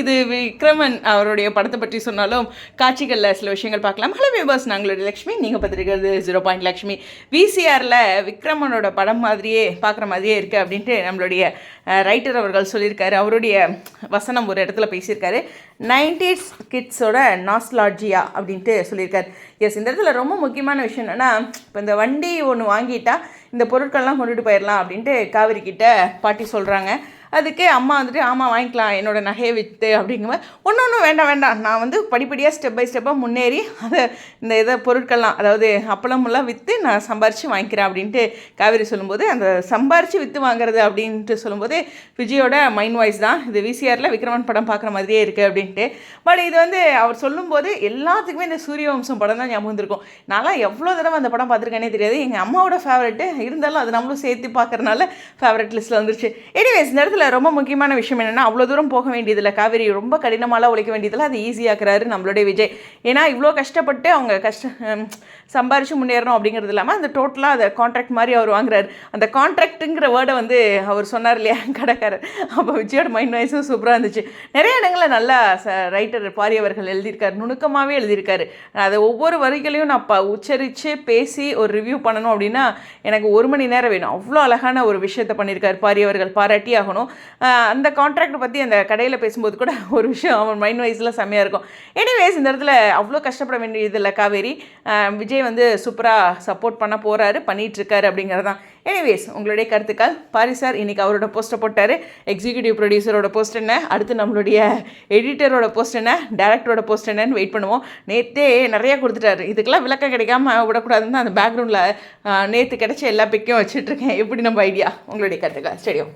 இது விக்ரமன் அவருடைய படத்தை பற்றி சொன்னாலும் காட்சிகளில் சில விஷயங்கள் பார்க்கலாம். ஹலோ வியூபர்ஸ் நாங்களுடைய லக்ஷ்மி. நீங்கள் பார்த்துருக்கிறது ஜீரோ பாயிண்ட் லக்ஷ்மி விசிஆரில் விக்ரமனோட படம் மாதிரியே பார்க்குற மாதிரியே இருக்குது அப்படின்ட்டு நம்மளுடைய ரைட்டர் அவர்கள் சொல்லியிருக்காரு. அவருடைய வசனம் ஒரு இடத்துல பேசியிருக்காரு. நைன்டிஸ் கிட்ஸோட நாஸ்லாஜியா அப்படின்ட்டு சொல்லியிருக்காரு. எஸ் இந்த இடத்துல ரொம்ப முக்கியமான விஷயம் என்னென்னா இப்போ இந்த வண்டி ஒன்று வாங்கிட்டா இந்த பொருட்கள்லாம் கொண்டுட்டு போயிடலாம் அப்படின்ட்டு காவிரி கிட்ட பாட்டி சொல்கிறாங்க அதுக்கே அம்மா வந்துட்டு ஆமாம் வாங்கிக்கலாம் என்னோடய நகையை விற்று அப்படிங்கும்போது ஒன்று ஒன்றும் வேண்டாம் வேண்டாம். நான் வந்து படிப்படியாக ஸ்டெப் பை ஸ்டெப்பாக முன்னேறி அதை இந்த இதை பொருட்கள்லாம் அதாவது அப்பளமெல்லாம் விற்று நான் சம்பாரித்து வாங்கிக்கிறேன் அப்படின்ட்டு காவேரி சொல்லும்போது அந்த சம்பாரித்து விற்று வாங்குறது அப்படின்ட்டு சொல்லும்போது விஜயோட மைண்ட் வாய்ஸ் தான். இது விசிஆரில் விக்ரமன் படம் பார்க்குற மாதிரியே இருக்குது அப்படின்ட்டு. பட் இது வந்து அவர் சொல்லும்போது எல்லாத்துக்குமே இந்த சூரிய வம்சம் படம் தான் ஞாபகம் வந்திருக்கும். நான்லாம் எவ்வளோ தடவை அந்த படம் பார்த்துருக்கேனே தெரியாது. எங்கள் அம்மாவோட ஃபேவரெட்டு இருந்தாலும் அது நம்மளும் சேர்த்து பார்க்குறனால ஃபேவரட் லிஸ்ட்டில் வந்துருச்சு. எனிவேஸ் இந்த இடத்துல ரொம்ப முக்கியமான விஷயம் என்னென்னா அவ்வளோ தூரம் போக வேண்டியதில்லை. காவேரி ரொம்ப கடினமாலாம் உழைக்க வேண்டியதில்லை. அது ஈஸியாக்குறாரு நம்மளுடைய விஜய். ஏன்னா இவ்வளோ கஷ்டப்பட்டு அவங்க கஷ்ட சம்பாரித்து முன்னேறணும் அப்படிங்கிறது இல்லாமல் அந்த டோட்டலாக அதை கான்ட்ராக்ட் மாதிரி அவர் வாங்குறாரு. அந்த கான்ட்ராக்ட்டுங்கிற வேர்டை வந்து அவர் சொன்னார் இல்லையா கடைக்காரர். அப்போ விஜயோட மைண்ட் வாய்ஸும் சூப்பராக இருந்துச்சு. நிறைய இடங்களில் நல்லா ச ரைட்டர் பாரியவர்கள் எழுதியிருக்காரு. நுணுக்கமாகவே எழுதியிருக்காரு. அதை ஒவ்வொரு வரிகளையும் நான் ப உச்சரித்து பேசி ஒரு ரிவ்யூ பண்ணணும் அப்படின்னா எனக்கு ஒரு மணி நேரம் வேணும். அவ்வளோ அழகான ஒரு விஷயத்தை பண்ணியிருக்காரு பாரியவர்கள் பாராட்டி ஆகணும். அந்த கான்ட்ராக்ட் பற்றி அந்த கடையில் பேசும்போது கூட ஒரு விஷயம் அவன் மைண்ட் வைஸில் செம்மையாக இருக்கும். எனிவேஸ் இந்த இடத்துல அவ்வளோ கஷ்டப்பட வேண்டியதில்லை காவேரி. விஜய் வந்து சூப்பராக சப்போர்ட் பண்ண போகிறாரு பண்ணிகிட்ருக்காரு அப்படிங்கிறது தான் எனிவேஸ் உங்களுடைய கருத்துக்கள்? பாரி சார் இன்றைக்கி அவரோட போஸ்ட்டை போட்டார். எக்ஸிக்யூட்டிவ் ப்ரொடியூசரோட போஸ்ட் என்ன? அடுத்து நம்மளுடைய எடிட்டரோட போஸ்ட் என்ன? டேரக்டரோட போஸ்ட் என்னன்னு வெயிட் பண்ணுவோம். நேற்றே நிறையா கொடுத்துட்டாரு. இதுக்கெல்லாம் விளக்கம் கிடைக்காம விடக்கூடாதுன்னு அந்த பேக்ரவுண்டில் நேற்று கிடைச்ச எல்லா பிக்கையும் வச்சுட்ருக்கேன் எப்படி நம்ம ஐடியா உங்களுடைய கருத்துக்கள்? ஸ்டேடியம்